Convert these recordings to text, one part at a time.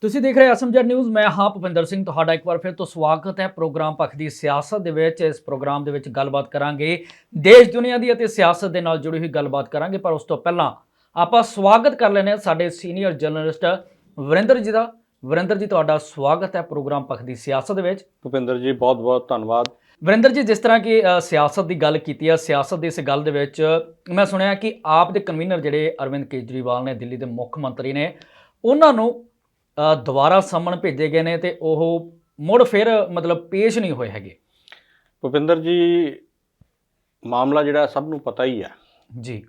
ਤੁਸੀਂ ਦੇਖ ਰਹੇ ਅਸਮਝਰ ਨਿਊਜ਼ ਮੈਂ ਹਾਂ ਭੁਪਿੰਦਰ ਸਿੰਘ ਤੁਹਾਡਾ ਇੱਕ ਵਾਰ ਫਿਰ ਤੋਂ ਸਵਾਗਤ ਹੈ ਪ੍ਰੋਗਰਾਮ ਪੱਖ ਦੀ ਸਿਆਸਤ ਦੇ ਵਿੱਚ। ਇਸ ਪ੍ਰੋਗਰਾਮ ਦੇ ਵਿੱਚ ਗੱਲਬਾਤ ਕਰਾਂਗੇ ਦੇਸ਼ ਦੁਨੀਆ ਦੀ ਅਤੇ ਸਿਆਸਤ ਦੇ ਨਾਲ ਜੁੜੀ ਹੋਈ ਗੱਲਬਾਤ ਕਰਾਂਗੇ ਪਰ ਉਸ ਤੋਂ ਪਹਿਲਾਂ ਆਪਾਂ ਸਵਾਗਤ ਕਰ ਹਾਂ ਸਾਡੇ ਸੀਨੀਅਰ ਜਰਨਲਿਸਟ ਵਰਿੰਦਰ ਜੀ ਦਾ। ਵਰਿੰਦਰ ਜੀ ਤੁਹਾਡਾ ਸਵਾਗਤ ਹੈ ਪ੍ਰੋਗਰਾਮ ਪੱਖ ਦੀ ਸਿਆਸਤ ਦੇ ਵਿੱਚ। ਭੁਪਿੰਦਰ ਜੀ ਬਹੁਤ ਬਹੁਤ ਧੰਨਵਾਦ। ਵਰਿੰਦਰ ਜੀ ਜਿਸ ਤਰ੍ਹਾਂ ਕਿ ਸਿਆਸਤ ਦੀ ਗੱਲ ਕੀਤੀ ਹੈ ਸਿਆਸਤ ਦੀ ਇਸ ਗੱਲ ਦੇ ਵਿੱਚ ਮੈਂ ਸੁਣਿਆ ਕਿ ਆਪ ਦੇ ਕਨਵੀਨਰ ਜਿਹੜੇ ਅਰਵਿੰਦ ਕੇਜਰੀਵਾਲ ਨੇ ਦਿੱਲੀ ਦੇ ਮੁੱਖ ਮੰਤਰੀ ਨੇ ਉਹਨਾਂ ਨੂੰ ਦੁਬਾਰਾ ਸੰਮਣ ਭੇਜੇ ਗਏ ਨੇ ਤੇ ਉਹ ਮੁੜ ਫਿਰ ਮਤਲਬ ਪੇਸ਼ ਨਹੀਂ ਹੋਏ ਹੈਗੇ। ਭੁਪਿੰਦਰ ਜੀ ਮਾਮਲਾ ਜਿਹੜਾ ਸਭ ਨੂੰ ਪਤਾ ਹੀ ਹੈ ਜੀ।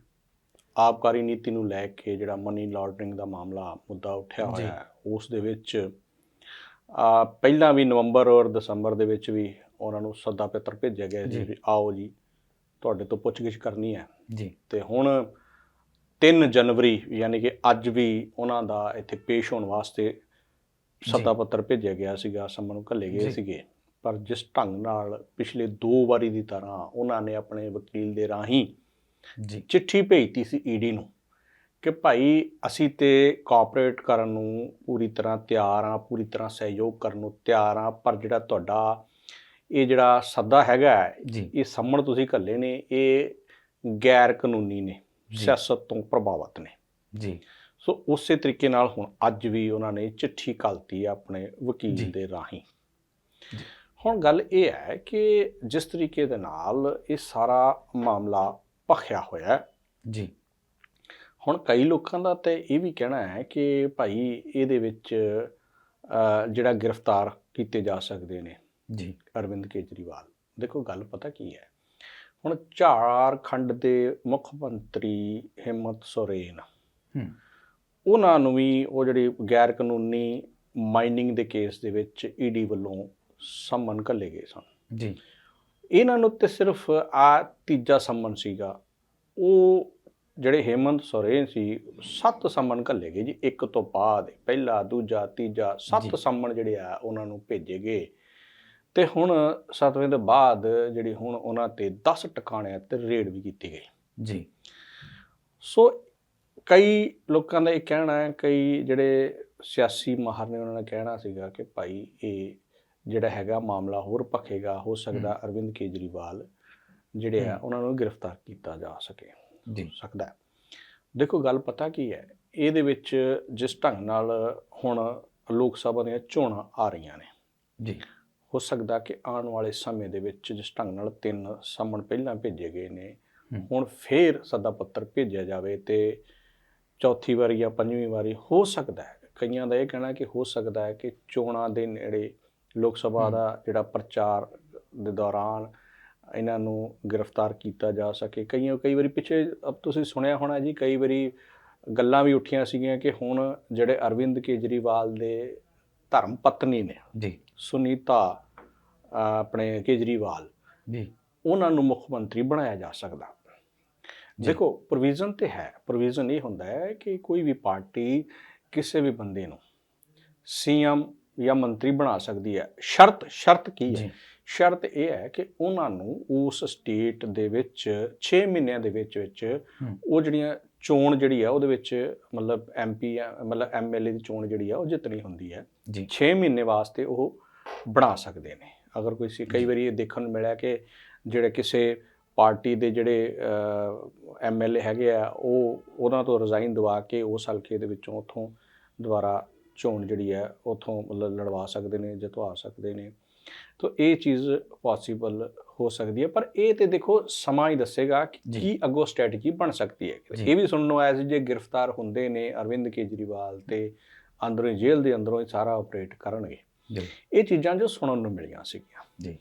ਆਬਕਾਰੀ ਨੀਤੀ ਨੂੰ ਲੈ ਕੇ ਜਿਹੜਾ ਮਨੀ ਲਾਂਡਰਿੰਗ ਦਾ ਮਾਮਲਾ ਮੁੱਦਾ ਉੱਠਿਆ। ਹੋਇਆ ਹੈ ਉਸ ਦੇ ਵਿੱਚ ਆ ਪਹਿਲਾਂ ਵੀ ਨਵੰਬਰ ਔਰ ਦਸੰਬਰ ਦੇ ਵਿੱਚ ਵੀ ਉਹਨਾਂ ਨੂੰ ਸੱਦਾ ਪੱਤਰ ਭੇਜਿਆ ਗਿਆ ਜੀ। ਸੀ ਆਓ ਜੀ ਤੁਹਾਡੇ ਤੋਂ ਪੁੱਛਗਿੱਛ ਕਰਨੀ ਹੈ। ਜੀ। ਤੇ ਹੁਣ 3 ਜਨਵਰੀ ਯਾਨੀ ਕਿ ਅੱਜ ਵੀ ਉਹਨਾਂ ਦਾ ਇੱਥੇ ਪੇਸ਼ ਹੋਣ ਵਾਸਤੇ ਸੱਦਾ ਪੱਤਰ ਭੇਜਿਆ ਗਿਆ ਸੀਗਾ ਸੰਮਨ ਨੂੰ ਘੱਲੇ। ਗਏ ਸੀਗੇ ਪਰ ਜਿਸ ਢੰਗ ਨਾਲ ਪਿਛਲੇ ਦੋ ਵਾਰੀ ਦੀ ਤਰ੍ਹਾਂ ਉਹਨਾਂ ਨੇ ਆਪਣੇ ਵਕੀਲ ਦੇ ਰਾਹੀਂ ਜੀ ਚਿੱਠੀ ਭੇਜਤੀ ਸੀ ਈਡੀ ਨੂੰ ਕਿ ਭਾਈ ਅਸੀਂ ਤੇ ਕੋਆਪਰੇਟ ਕਰਨ ਨੂੰ ਪੂਰੀ ਤਰ੍ਹਾਂ ਤਿਆਰ ਆ ਪੂਰੀ ਤਰ੍ਹਾਂ ਸਹਿਯੋਗ ਕਰਨ ਨੂੰ ਤਿਆਰ ਆ ਪਰ ਜਿਹੜਾ ਤੁਹਾਡਾ ਇਹ ਜਿਹੜਾ ਸੱਦਾ ਹੈਗਾ ਇਹ ਸੰਮਣ ਤੁਸੀਂ ਘੱਲੇ ਨੇ ਇਹ ਗੈਰ ਕਾਨੂੰਨੀ ਨੇ। ਸਿਆਸਤ ਤੋਂ ਪ੍ਰਭਾਵਿਤ ਨੇ। ਜੀ। ਸੋ ਉਸੇ ਤਰੀਕੇ ਨਾਲ ਹੁਣ ਅੱਜ ਵੀ ਉਹਨਾਂ ਨੇ ਚਿੱਠੀ ਘਲਤੀ ਹੈ ਆਪਣੇ ਵਕੀਲ। ਦੇ ਰਾਹੀਂ। ਹੁਣ ਗੱਲ ਇਹ ਹੈ ਕਿ ਜਿਸ ਤਰੀਕੇ ਦੇ ਨਾਲ ਇਹ ਸਾਰਾ ਮਾਮਲਾ ਭਖਿਆ ਹੋਇਆ ਜੀ। ਹੁਣ ਕਈ ਲੋਕਾਂ ਦਾ ਤੇ ਇਹ ਵੀ ਕਹਿਣਾ ਹੈ ਕਿ ਭਾਈ ਇਹਦੇ ਵਿੱਚ ਜਿਹੜਾ ਗ੍ਰਿਫਤਾਰ ਕੀਤੇ ਜਾ ਸਕਦੇ ਨੇ ਜੀ। ਅਰਵਿੰਦ ਕੇਜਰੀਵਾਲ। ਦੇਖੋ ਗੱਲ ਪਤਾ ਕੀ ਹੈ? ਹੁਣ ਝਾਰਖੰਡ ਦੇ ਮੁੱਖ ਮੰਤਰੀ ਹਿੰਮਤ ਸੋਰੇਨ। ਉਹਨਾਂ ਨੂੰ ਵੀ ਉਹ ਜਿਹੜੀ ਗੈਰ ਕਾਨੂੰਨੀ ਮਾਈਨਿੰਗ ਦੇ ਕੇਸ ਦੇ ਵਿੱਚ ਈਡੀ ਵੱਲੋਂ ਸੰਮਨ ਘੱਲੇ ਗਏ ਸਨ। ਜੀ। ਇਹਨਾਂ ਨੂੰ ਤੇ ਸਿਰਫ ਆ ਤੀਜਾ ਸੰਮਨ ਸੀਗਾ। ਉਹ ਜਿਹੜੇ ਹੇਮੰਤ ਸੋਰੇਨ ਸੀ ਸੱਤ ਸੰਮਨ ਘੱਲੇ ਗਏ ਜੀ। ਇੱਕ ਤੋਂ ਬਾਅਦ ਪਹਿਲਾ ਦੂਜਾ ਤੀਜਾ। ਸੱਤ ਸੰਮਨ ਜਿਹੜੇ ਆ ਉਹਨਾਂ ਨੂੰ ਭੇਜੇ ਗਏ। ਤੇ ਹੁਣ ਸੱਤਵੇਂ ਤੋਂ ਬਾਅਦ ਜਿਹੜੀ ਹੁਣ ਉਹਨਾਂ ਤੇ 10 ਟਿਕਾਣਿਆਂ ਤੇ ਰੇਡ ਵੀ ਕੀਤੀ ਗਈ। ਜੀ। ਸੋ ਕਈ ਲੋਕਾਂ ਦਾ ਇਹ ਕਹਿਣਾ ਹੈ ਕਈ ਜਿਹੜੇ ਸਿਆਸੀ ਮਾਹਰ ਨੇ ਉਹਨਾਂ ਨੇ ਕਹਿਣਾ ਸੀਗਾ ਕਿ ਭਾਈ ਇਹ ਜਿਹੜਾ ਹੈਗਾ ਮਾਮਲਾ ਹੋਰ ਭਖੇਗਾ ਹੋ ਸਕਦਾ ਅਰਵਿੰਦ ਕੇਜਰੀਵਾਲ ਜਿਹੜੇ ਆ। ਉਹਨਾਂ ਨੂੰ ਗ੍ਰਿਫਤਾਰ ਕੀਤਾ ਜਾ ਸਕੇ ਜੀ। ਸਕਦਾ ਦੇਖੋ ਗੱਲ ਪਤਾ ਕੀ ਹੈ ਇਹਦੇ ਵਿੱਚ ਜਿਸ ਢੰਗ ਨਾਲ ਹੁਣ ਲੋਕ ਸਭਾ ਦੀਆਂ ਚੋਣਾਂ ਆ ਰਹੀਆਂ ਨੇ ਜੀ। ਹੋ ਸਕਦਾ ਕਿ ਆਉਣ ਵਾਲੇ ਸਮੇਂ ਦੇ ਵਿੱਚ ਜਿਸ ਢੰਗ ਨਾਲ ਤਿੰਨ ਸਾਮਣ ਪਹਿਲਾਂ ਭੇਜੇ ਗਏ ਨੇ। ਹੁਣ ਫੇਰ ਸੱਦਾ ਪੱਤਰ ਭੇਜਿਆ ਜਾਵੇ ਤੇ ਚੌਥੀ ਵਾਰੀ ਜਾਂ ਪੰਜਵੀਂ ਵਾਰੀ ਹੋ ਸਕਦਾ ਹੈ ਕਈਆਂ ਦਾ ਇਹ ਕਹਿਣਾ ਕਿ ਹੋ ਸਕਦਾ ਹੈ ਕਿ ਚੋਣਾਂ ਦੇ ਨੇੜੇ ਲੋਕ ਸਭਾ। ਦਾ ਜਿਹੜਾ ਪ੍ਰਚਾਰ ਦੇ ਦੌਰਾਨ ਇਹਨਾਂ ਨੂੰ ਗ੍ਰਿਫਤਾਰ ਕੀਤਾ ਜਾ ਸਕੇ ਕਈਆਂ ਕਈ ਵਾਰੀ ਪਿੱਛੇ ਅਬ ਤੁਸੀਂ ਸੁਣਿਆ ਹੋਣਾ ਜੀ ਕਈ ਵਾਰੀ ਗੱਲਾਂ ਵੀ ਉੱਠੀਆਂ ਸੀਗੀਆਂ ਕਿ ਹੁਣ ਜਿਹੜੇ ਅਰਵਿੰਦ ਕੇਜਰੀਵਾਲ ਦੇ ਧਰਮ ਪਤਨੀ ਨੇ ਜੀ ਸੁਨੀਤਾ ਆਪਣੇ ਕੇਜਰੀਵਾਲ ਜੀ। ਉਹਨਾਂ ਨੂੰ ਮੁੱਖ ਮੰਤਰੀ ਬਣਾਇਆ ਜਾ ਸਕਦਾ। ਦੇਖੋ ਪ੍ਰੋਵੀਜ਼ਨ ਤੇ ਹੈ। ਪ੍ਰੋਵੀਜ਼ਨ ਇਹ ਹੁੰਦਾ ਹੈ ਕਿ ਕੋਈ ਵੀ ਪਾਰਟੀ ਕਿਸੇ ਵੀ ਬੰਦੇ ਨੂੰ ਸੀਐਮ ਜਾਂ ਮੰਤਰੀ ਬਣਾ ਸਕਦੀ ਹੈ। ਸ਼ਰਤ ਸ਼ਰਤ ਕੀ ਹੈ? ਸ਼ਰਤ ਇਹ ਹੈ ਕਿ ਉਹਨਾਂ ਨੂੰ ਉਸ ਸਟੇਟ ਦੇ ਵਿੱਚ 6 ਮਹੀਨਿਆਂ ਦੇ ਵਿੱਚ ਵਿੱਚ। ਉਹ ਜਿਹੜੀਆਂ ਚੋਣ ਜਿਹੜੀ ਆ ਉਹਦੇ ਵਿੱਚ ਮਤਲਬ ਐਮਪੀ ਮਤਲਬ ਐਮਐਲਏ ਦੀ ਚੋਣ ਜਿਹੜੀ ਆ ਉਹ ਜਿੱਤਣੀ ਹੁੰਦੀ ਹੈ। ਜੀ। 6 ਮਹੀਨੇ ਵਾਸਤੇ ਉਹ ਬਣਾ ਸਕਦੇ ਨੇ। ਅਗਰ ਕੋਈ ਸੀ ਕਈ। ਵਾਰੀ ਇਹ ਦੇਖਣ ਨੂੰ ਮਿਲਿਆ ਕਿ ਜਿਹੜੇ ਕਿਸੇ ਪਾਰਟੀ ਦੇ ਜਿਹੜੇ ਐਮਐਲਏ ਹੈਗੇ ਆ ਉਹ ਉਹਨਾਂ ਤੋਂ ਰਿਜ਼ਾਈਨ ਦਵਾ ਕੇ ਉਸ ਹਲਕੇ ਦੇ ਵਿੱਚੋਂ ਉਥੋਂ ਦੁਬਾਰਾ ਚੋਣ ਜਿਹੜੀ ਹੈ ਉਥੋਂ ਮਤਲਬ ਲੜਵਾ ਸਕਦੇ ਨੇ ਜਿਤਵਾ ਸਕਦੇ ਨੇ ਤਾਂ ਇਹ ਚੀਜ਼ ਪੋਸੀਬਲ ਹੋ ਸਕਦੀ ਹੈ ਪਰ ਇਹ ਤੇ ਦੇਖੋ ਸਮਾਂ ਹੀ ਦੱਸੇਗਾ ਕਿ। ਕੀ ਅੱਗੋਂ ਸਟ੍ਰੈਟਜੀ ਬਣ ਸਕਦੀ ਹੈ। ਇਹ ਵੀ ਸੁਣਨ ਨੂੰ ਆਇਆ ਸੀ ਜੇ ਗ੍ਰਿਫਤਾਰ ਹੁੰਦੇ ਨੇ ਅਰਵਿੰਦ ਕੇਜਰੀਵਾਲ ਤੇ ਅੰਦਰੋਂ ਜੇਲ੍ਹ ਦੇ ਅੰਦਰੋਂ ਹੀ ਸਾਰਾ ਆਪਰੇਟ ਕਰਨਗੇ ਇਹ ਚੀਜ਼ਾਂ ਜੋ ਸੁਣਨ ਨੂੰ ਮਿਲੀਆਂ ਸੀਗੀਆਂ। ਜੀ।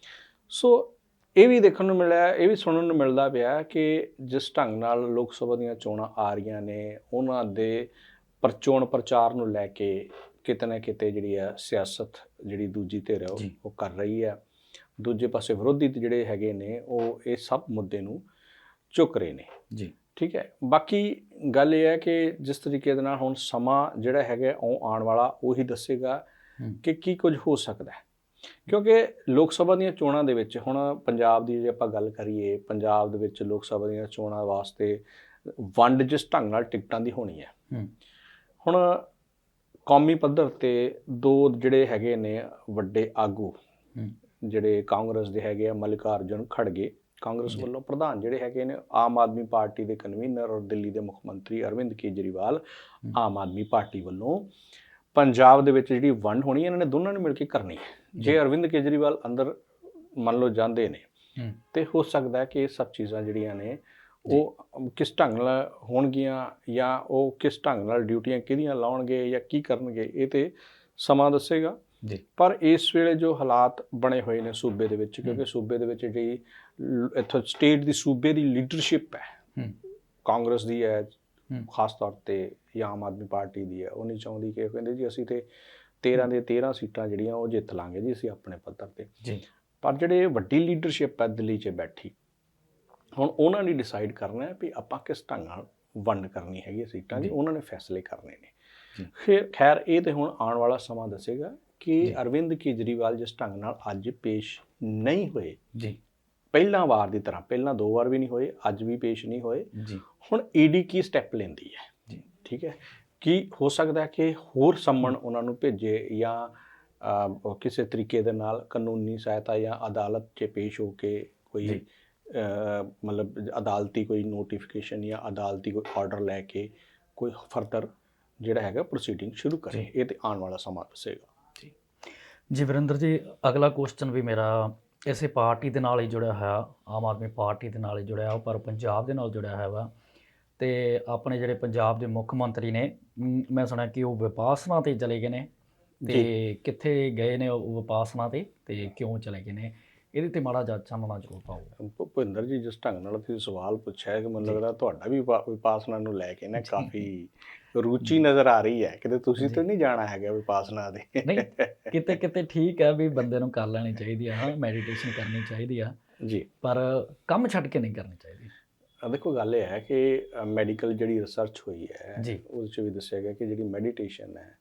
ਸੋ ਇਹ ਵੀ ਦੇਖਣ ਨੂੰ ਮਿਲਿਆ ਇਹ ਵੀ ਸੁਣਨ ਨੂੰ ਮਿਲਦਾ ਪਿਆ ਕਿ ਜਿਸ ਢੰਗ ਨਾਲ ਲੋਕ ਸਭਾ ਦੀਆਂ ਚੋਣਾਂ ਆ ਰਹੀਆਂ ਨੇ ਉਹਨਾਂ ਦੇ ਪਰਚੋਣ ਪ੍ਰਚਾਰ ਨੂੰ ਲੈ ਕੇ ਕਿਤੇ ਨਾ ਕਿਤੇ ਜਿਹੜੀ ਹੈ ਸਿਆਸਤ ਜਿਹੜੀ ਦੂਜੀ ਧਿਰ ਹੈ ਉਹ- ਕਰ ਰਹੀ ਹੈ ਦੂਜੇ ਪਾਸੇ ਵਿਰੋਧੀ ਜਿਹੜੇ ਹੈਗੇ ਨੇ ਉਹ ਇਹ ਸਭ ਮੁੱਦੇ ਨੂੰ ਚੁੱਕ ਰਹੇ ਨੇ। ਜੀ। ਠੀਕ ਹੈ। ਬਾਕੀ ਗੱਲ ਇਹ ਹੈ ਕਿ ਜਿਸ ਤਰੀਕੇ ਦੇ ਨਾਲ ਹੁਣ ਸਮਾਂ ਜਿਹੜਾ ਹੈਗਾ ਉਹ ਆਉਣ ਵਾਲਾ ਉਹੀ ਦੱਸੇਗਾ। ਕਿ ਕੀ ਕੁਝ ਹੋ ਸਕਦਾ ਹੈ? ਕਿਉਂਕਿ ਲੋਕ ਸਭਾ ਦੀਆਂ ਚੋਣਾਂ ਦੇ ਵਿੱਚ ਹੁਣ ਪੰਜਾਬ ਦੀ ਜੇ ਆਪਾਂ ਗੱਲ ਕਰੀਏ ਪੰਜਾਬ ਦੇ ਵਿੱਚ ਲੋਕ ਸਭਾ ਦੀਆਂ ਚੋਣਾਂ ਵਾਸਤੇ ਵੰਡ ਜਿਸ ਢੰਗ ਨਾਲ ਟਿਕਟਾਂ ਦੀ ਹੋਣੀ ਹੈ। ਹੁਣ ਕੌਮੀ ਪੱਧਰ ਤੇ ਦੋ ਜਿਹੜੇ ਹੈਗੇ ਨੇ ਵੱਡੇ ਆਗੂ ਜਿਹੜੇ ਕਾਂਗਰਸ ਦੇ ਹੈਗੇ ਆ ਮਲਿਕਾਰਜੁਨ ਖੜਗੇ ਕਾਂਗਰਸ ਵੱਲੋਂ ਪ੍ਰਧਾਨ ਜਿਹੜੇ ਹੈਗੇ ਨੇ ਆਮ ਆਦਮੀ ਪਾਰਟੀ ਦੇ ਕਨਵੀਨਰ ਔਰ ਦਿੱਲੀ ਦੇ ਮੁੱਖ ਮੰਤਰੀ ਅਰਵਿੰਦ ਕੇਜਰੀਵਾਲ ਆਮ ਆਦਮੀ ਪਾਰਟੀ ਵੱਲੋਂ ਪੰਜਾਬ ਦੇ ਵਿੱਚ ਜਿਹੜੀ ਵੰਡ ਹੋਣੀ ਇਹਨਾਂ ਨੇ ਦੋਨਾਂ ਨੇ ਮਿਲ ਕੇ ਕਰਨੀ ਹੈ। ਜੇ। ਅਰਵਿੰਦ ਕੇਜਰੀਵਾਲ ਅੰਦਰ ਮੰਨ ਲਓ ਜਾਂਦੇ ਨੇ ਹੂੰ। ਤੇ ਹੋ ਸਕਦਾ ਹੈ ਕਿ ਇਹ ਸਭ ਚੀਜ਼ਾਂ ਜਿਹੜੀਆਂ ਨੇ ਉਹ ਕਿਸ ਢੰਗ ਨਾਲ ਹੋਣਗੀਆਂ ਜਾਂ ਉਹ ਕਿਸ ਢੰਗ ਨਾਲ ਡਿਊਟੀਆਂ ਕਿਹਦੀਆਂ ਲਾਉਣਗੇ ਜਾਂ ਕੀ ਕਰਨਗੇ ਇਹ ਤੇ ਸਮਾਂ ਦੱਸੇਗਾ। ਜੀ। ਪਰ ਇਸ ਵੇਲੇ ਜੋ ਹਾਲਾਤ ਬਣੇ ਹੋਏ ਨੇ ਸੂਬੇ ਦੇ ਵਿੱਚ ਕਿਉਂਕਿ ਸੂਬੇ ਦੇ ਵਿੱਚ ਜਿਹੜੀ ਇੱਥੋਂ ਸਟੇਟ ਦੀ ਸੂਬੇ ਦੀ ਲੀਡਰਸ਼ਿਪ ਹੈ ਹੂੰ। ਕਾਂਗਰਸ ਦੀ ਹੈ ਹੂੰ ਖਾਸ ਤੌਰ ਤੇ ਆਮ ਆਦਮੀ ਪਾਰਟੀ ਦੀ ਹੈ ਉਹ ਨਹੀਂ ਚਾਹੁੰਦੀ ਕਿ ਕਹਿੰਦੇ ਜੀ ਅਸੀਂ ਤੇ 13 ਦੇ 13 ਸੀਟਾਂ ਜਿਹੜੀਆਂ ਉਹ ਜਿੱਤ ਲਾਂਗੇ ਜੀ ਅਸੀਂ ਆਪਣੇ ਪੱਧਰ ਤੇ ਜੀ ਪਰ ਜਿਹੜੇ ਵੱਡੀ ਲੀਡਰਸ਼ਿਪ ਹੈ ਦਿੱਲੀ 'ਚ ਬੈਠੀ ਹੁਣ ਉਹਨਾਂ ਨੇ ਡਿਸਾਈਡ ਕਰਨਾ ਹੈ ਵੀ ਆਪਾਂ ਕਿਸ ਢੰਗ ਨਾਲ ਵੰਡ ਕਰਨੀ ਹੈਗੀ ਸੀਟਾਂ ਦੀ ਜੀ। ਉਹਨਾਂ ਨੇ ਫੈਸਲੇ ਕਰਨੇ ਨੇ। ਫਿਰ ਖੈਰ ਇਹ ਤੇ ਹੁਣ ਆਉਣ ਵਾਲਾ ਸਮਾਂ ਦੱਸੇਗਾ ਕਿ। ਅਰਵਿੰਦ ਕੇਜਰੀਵਾਲ ਜਿਸ ਢੰਗ ਨਾਲ ਅੱਜ ਪੇਸ਼ ਨਹੀਂ ਹੋਏ ਜੀ ਪਹਿਲਾਂ ਵਾਰ ਦੀ ਤਰ੍ਹਾਂ ਪਹਿਲਾਂ ਦੋ ਵਾਰ ਵੀ ਨਹੀਂ ਹੋਏ ਅੱਜ ਵੀ ਪੇਸ਼ ਨਹੀਂ ਹੋਏ। ਜੀ। ਹੁਣ ਈਡੀ ਕੀ ਸਟੈਪ ਲੈਂਦੀ ਹੈ? ਜੀ। ਠੀਕ ਹੈ? ਕੀ ਹੋ ਸਕਦਾ ਕਿ ਹੋਰ ਸੰਮਣ ਉਹਨਾਂ ਨੂੰ ਭੇਜੇ ਜਾਂ ਕਿਸੇ ਤਰੀਕੇ ਦੇ ਨਾਲ ਕਾਨੂੰਨੀ ਸਹਾਇਤਾ ਜਾਂ ਅਦਾਲਤ 'ਚ ਪੇਸ਼ ਹੋ ਕੇ ਕੋਈ ਜੀ। ਮਤਲਬ ਅਦਾਲਤੀ ਕੋਈ ਨੋਟੀਫਿਕੇਸ਼ਨ ਜਾਂ ਅਦਾਲਤੀ ਕੋਈ ਆਰਡਰ ਲੈ ਕੇ ਕੋਈ ਫਰਦਰ ਜਿਹੜਾ ਹੈਗਾ ਪ੍ਰੋਸੀਡਿੰਗ ਸ਼ੁਰੂ ਕਰੇ। ਜੀ। ਇਹ ਤੇ ਆਉਣ ਵਾਲਾ ਸਮਾਂ ਦੱਸੇਗਾ। ਜੀ। ਵਰਿੰਦਰ ਜੀ ਅਗਲਾ ਕੁਐਸਚਨ ਵੀ ਮੇਰਾ ਇਸੇ ਪਾਰਟੀ ਦੇ ਨਾਲ ਹੀ ਜੁੜਿਆ ਹੋਇਆ ਆਮ ਆਦਮੀ ਪਾਰਟੀ ਦੇ ਨਾਲ ਹੀ ਜੁੜਿਆ ਹੋਇਆ ਪਰ ਪੰਜਾਬ ਦੇ ਨਾਲ ਜੁੜਿਆ ਹੋਇਆ ਵਾ। ਤੇ ਆਪਣੇ ਜਿਹੜੇ ਪੰਜਾਬ ਦੇ ਮੁੱਖ ਮੰਤਰੀ ਨੇ ਮ, ਸੁਣਿਆ ਕਿ ਉਹ ਵਿਪਾਸਨਾ ਤੇ ਚਲੇ ਗਏ ਨੇ। ਤੇ ਕਿੱਥੇ ਗਏ ਨੇ ਉਹ ਵਿਪਾਸਨਾ ਤੇ? ਤੇ ਕਿਉਂ ਚਲੇ ਗਏ ਨੇ? ਇਹਦੇ ਤੇ ਮਾੜਾ ਜਿਹਾ ਚਾਨਣਾ ਜ਼ਰੂਰ ਪਾਓ ਭੁਪਿੰਦਰ ਜੀ ਜਿਸ ਢੰਗ ਨਾਲ ਤੁਸੀਂ ਸਵਾਲ ਪੁੱਛਿਆ ਕਿ ਮੈਨੂੰ। ਲੱਗਦਾ ਤੁਹਾਡਾ ਵੀ ਵਿਪਾ- ਵਿਪਾਸਨਾ ਨੂੰ ਲੈ ਕੇ ਨਾ। ਕਾਫੀ ਰੁਚੀ ਨਜ਼ਰ ਆ ਰਹੀ ਹੈ ਕਿਤੇ ਤੁਸੀਂ। ਤਾਂ ਨਹੀਂ ਜਾਣਾ ਹੈਗਾ ਵਿਪਾਸਨਾ ਦੇ ਨਹੀਂ ਕਿਤੇ ਕਿਤੇ ਠੀਕ ਹੈ ਵੀ ਬੰਦੇ ਨੂੰ ਕਰ ਲੈਣੀ ਚਾਹੀਦੀ ਆ ਹਾਂ ਮੈਡੀਟੇਸ਼ਨ ਕਰਨੀ ਚਾਹੀਦੀ ਆ ਜੀ ਪਰ ਕੰਮ ਛੱਡ ਕੇ ਨਹੀਂ ਕਰਨੀ ਚਾਹੀਦੀ ਦੇਖੋ ਗੱਲ ਇਹ ਹੈ ਕਿ ਮੈਡੀਕਲ ਜਿਹੜੀ ਰਿਸਰਚ ਹੋਈ ਹੈ ਜੀ। ਉਸ 'ਚ ਵੀ ਦੱਸਿਆ ਗਿਆ ਕਿ ਜਿਹੜੀ ਮੈਡੀਟੇਸ਼ਨ ਹੈ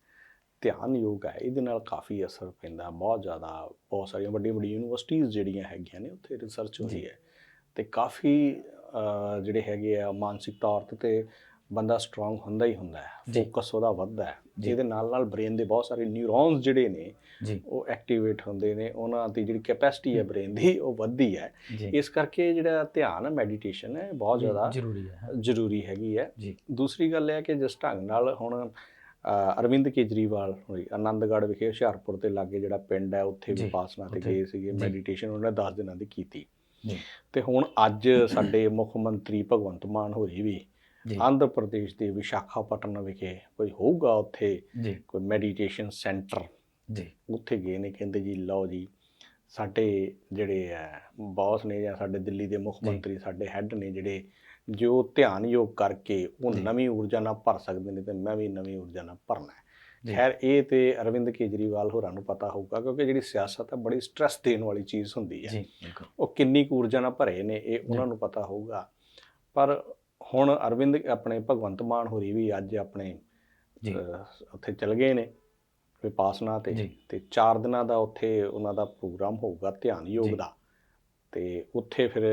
ਧਿਆਨ ਯੋਗ ਹੈ। ਇਹਦੇ ਨਾਲ ਕਾਫੀ ਅਸਰ ਪੈਂਦਾ ਬਹੁਤ ਜ਼ਿਆਦਾ ਬਹੁਤ ਸਾਰੀਆਂ ਵੱਡੀਆਂ ਵੱਡੀਆਂ ਯੂਨੀਵਰਸਿਟੀਆਂ ਜਿਹੜੀਆਂ ਹੈਗੀਆਂ ਨੇ ਉੱਥੇ ਰਿਸਰਚ ਜੀ। ਹੈ। ਤੇ ਕਾਫੀ ਜਿਹੜੇ ਹੈਗੇ ਆ ਮਾਨਸਿਕ ਤੌਰ ਤੇ ਬੰਦਾ ਸਟਰੋਂਗ ਹੁੰਦਾ ਹੀ ਹੁੰਦਾ ਹੈ। ਫੋਕਸ ਉਹਦਾ ਵੱਧਦਾ ਹੈ। ਜਿਹਦੇ ਨਾਲ ਨਾਲ ਬ੍ਰੇਨ ਦੇ ਬਹੁਤ ਸਾਰੇ ਨਿਊਰੋਨਸ ਜਿਹੜੇ ਨੇ ਉਹ ਐਕਟੀਵੇਟ ਹੁੰਦੇ ਨੇ। ਉਹਨਾਂ ਦੀ ਜਿਹੜੀ ਕੈਪੈਸਿਟੀ ਹੈ ਬ੍ਰੇਨ ਦੀ ਉਹ ਵੱਧਦੀ ਹੈ। ਇਸ ਕਰਕੇ ਜਿਹੜਾ ਧਿਆਨ ਹੈ ਮੈਡੀਟੇਸ਼ਨ ਹੈ ਬਹੁਤ ਜ਼ਿਆਦਾ ਜ਼ਰੂਰੀ ਹੈ। ਜ਼ਰੂਰੀ ਹੈਗੀ ਹੈ। ਦੂਸਰੀ ਗੱਲ ਇਹ ਹੈ ਕਿ ਜਿਸ ਢੰਗ ਨਾਲ ਹੁਣ ਅਰਵਿੰਦ ਕੇਜਰੀਵਾਲ ਹੋਈ ਆਨੰਦਗੜ੍ਹ ਵਿਖੇ ਹੁਸ਼ਿਆਰਪੁਰ ਦੇ ਲਾਗੇ ਜਿਹੜਾ ਪਿੰਡ ਹੈ ਉੱਥੇ ਜੀ, ਵਿਪਾਸਨਾ ਤੇ ਗਏ ਸੀਗੇ। ਮੈਡੀਟੇਸ਼ਨ ਉਹਨਾਂ ਨੇ 10 ਦਿਨਾਂ ਦੀ ਕੀਤੀ। ਤੇ ਹੁਣ ਅੱਜ ਸਾਡੇ ਮੁੱਖ ਮੰਤਰੀ ਭਗਵੰਤ ਮਾਨ ਹੋਰੀ ਵੀ ਆਂਧਰ ਪ੍ਰਦੇਸ਼ ਦੇ ਵਿਸ਼ਾਖਾਪਟਨਮ ਵਿਖੇ ਕੋਈ ਹੋਊਗਾ ਉੱਥੇ ਕੋਈ ਮੈਡੀਟੇਸ਼ਨ ਸੈਂਟਰ ਜੀ। ਉੱਥੇ ਗਏ ਨੇ ਕਹਿੰਦੇ ਜੀ ਲਓ ਜੀ ਸਾਡੇ ਜਿਹੜੇ ਹੈ ਬੌਸ ਨੇ ਜਾਂ ਸਾਡੇ ਦਿੱਲੀ ਦੇ ਮੁੱਖ। ਮੰਤਰੀ ਸਾਡੇ ਹੈੱਡ ਨੇ ਜਿਹੜੇ ਜੋ ਧਿਆਨ ਯੋਗ ਕਰਕੇ ਉਹ। ਨਵੀਂ ਊਰਜਾ ਨਾਲ ਭਰ ਸਕਦੇ ਨੇ ਤੇ ਮੈਂ ਵੀ ਨਵੀਂ ਊਰਜਾ ਨਾਲ ਭਰਨਾ। ਖੈਰ ਇਹ ਤੇ ਅਰਵਿੰਦ ਕੇਜਰੀਵਾਲ ਹੋਰਾਂ ਨੂੰ ਪਤਾ ਹੋਊਗਾ ਕਿਉਂਕਿ ਜਿਹੜੀ ਸਿਆਸਤ ਹੈ ਬੜੀ ਸਟ੍ਰੈਸ ਦੇਣ ਵਾਲੀ ਚੀਜ਼ ਹੁੰਦੀ ਹੈ। ਉਹ ਕਿੰਨੀ ਕੁ ਊਰਜਾ ਨਾਲ ਭਰੇ ਨੇ ਇਹ ਉਹਨਾਂ ਨੂੰ ਪਤਾ ਹੋਊਗਾ। ਪਰ ਹੁਣ ਅਰਵਿੰਦ ਆਪਣੇ ਭਗਵੰਤ ਮਾਨ ਹੋਰੀ ਵੀ ਅੱਜ ਆਪਣੇ ਉੱਥੇ ਚਲ ਗਏ ਨੇ। ਵਿਪਾਸਨਾ ਤੇ। ਤੇ 4 ਦਿਨਾਂ ਦਾ ਉੱਥੇ ਉਹਨਾਂ ਦਾ ਪ੍ਰੋਗਰਾਮ ਹੋਊਗਾ ਧਿਆਨ ਯੋਗ। ਦਾ ਤੇ ਉੱਥੇ ਫਿਰ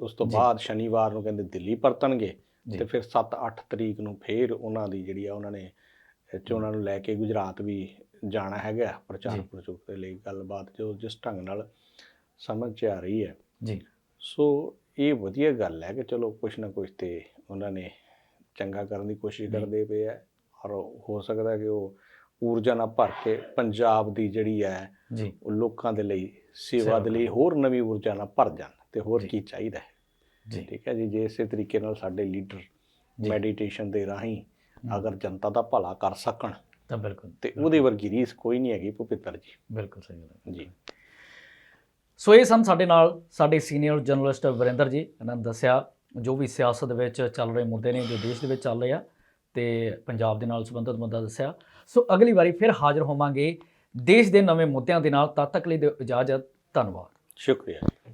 ਉਸ ਤੋਂ। ਬਾਅਦ ਸ਼ਨੀਵਾਰ ਨੂੰ ਕਹਿੰਦੇ ਦਿੱਲੀ ਪਰਤਣਗੇ ਤੇ ਫਿਰ 7-8 ਤਰੀਕ ਨੂੰ ਫਿਰ ਉਹਨਾਂ ਦੀ ਜਿਹੜੀ ਆ ਉਹਨਾਂ ਨੇ ਚੋਣਾਂ ਨੂੰ ਲੈ ਕੇ ਗੁਜਰਾਤ ਵੀ ਜਾਣਾ ਹੈਗਾ ਪ੍ਰਚਾਰ। ਪ੍ਰਚੁਰ ਦੇ ਲਈ ਗੱਲਬਾਤ ਜੋ ਜਿਸ ਢੰਗ ਨਾਲ ਸਮਝ 'ਚ ਆ ਰਹੀ ਹੈ ਜੀ ਸੋ ਇਹ ਵਧੀਆ ਗੱਲ ਹੈ ਕਿ ਚਲੋ ਕੁਛ ਨਾ ਕੁਛ ਤੇ ਉਹਨਾਂ ਨੇ ਚੰਗਾ ਕਰਨ ਦੀ ਕੋਸ਼ਿਸ਼। ਕਰਦੇ ਪਏ ਹੈ ਔਰ ਹੋ ਸਕਦਾ ਕਿ ਉਹ ਊਰਜਾ ਨਾਲ ਭਰ ਕੇ ਪੰਜਾਬ ਦੀ ਜਿਹੜੀ ਹੈ ਜੀ। ਉਹ ਲੋਕਾਂ ਦੇ ਲਈ ਸੇਵਾ ਦੇ ਲਈ ਹੋਰ ਨਵੀਂ ਊਰਜਾ ਨਾਲ ਭਰ ਜਾਣ ਤੇ ਹੋਰ। ਕੀ ਚਾਹੀਦਾ ਹੈ। ਜੀ। ਠੀਕ ਹੈ ਜੀ ਜੇ ਇਸੇ ਤਰੀਕੇ ਨਾਲ ਸਾਡੇ ਲੀਡਰ। ਮੈਡੀਟੇਸ਼ਨ ਦੇ ਰਾਹੀਂ। ਅਗਰ ਜਨਤਾ ਦਾ ਭਲਾ ਕਰ ਸਕਣ ਤਾਂ ਬਿਲਕੁਲ ਤੇ ਉਹਦੇ ਵਰਗੀ ਰੀਸ ਕੋਈ ਨਹੀਂ ਹੈਗੀ ਭੁਪਿੱਤਰ ਜੀ। ਬਿਲਕੁਲ ਸਹੀ ਗੱਲ ਜੀ। ਸੋ ਇਹ ਸਨ ਸਾਡੇ ਨਾਲ ਸਾਡੇ ਸੀਨੀਅਰ ਜਰਨਲਿਸਟ ਵਰਿੰਦਰ ਜੀ ਇਹਨਾਂ ਨੇ ਦੱਸਿਆ ਜੋ ਵੀ ਸਿਆਸਤ ਵਿੱਚ ਚੱਲ ਰਹੇ ਮੁੱਦੇ ਨੇ ਜੋ ਦੇਸ਼ ਦੇ ਵਿੱਚ ਚੱਲ ਰਹੇ ਆ ਤੇ ਪੰਜਾਬ ਦੇ ਨਾਲ ਸੰਬੰਧਿਤ ਮੁੱਦਾ ਦੱਸਿਆ। ਸੋ ਅਗਲੀ ਵਾਰੀ ਫਿਰ ਹਾਜ਼ਰ ਹੋਵਾਂਗੇ ਦੇਸ਼ ਦੇ ਨਵੇਂ ਮੁੱਦਿਆਂ ਦੇ ਨਾਲ। ਤਦ ਤੱਕ ਲਈ ਦਿਓ ਇਜਾਜ਼ਤ। ਧੰਨਵਾਦ। ਸ਼ੁਕਰੀਆ।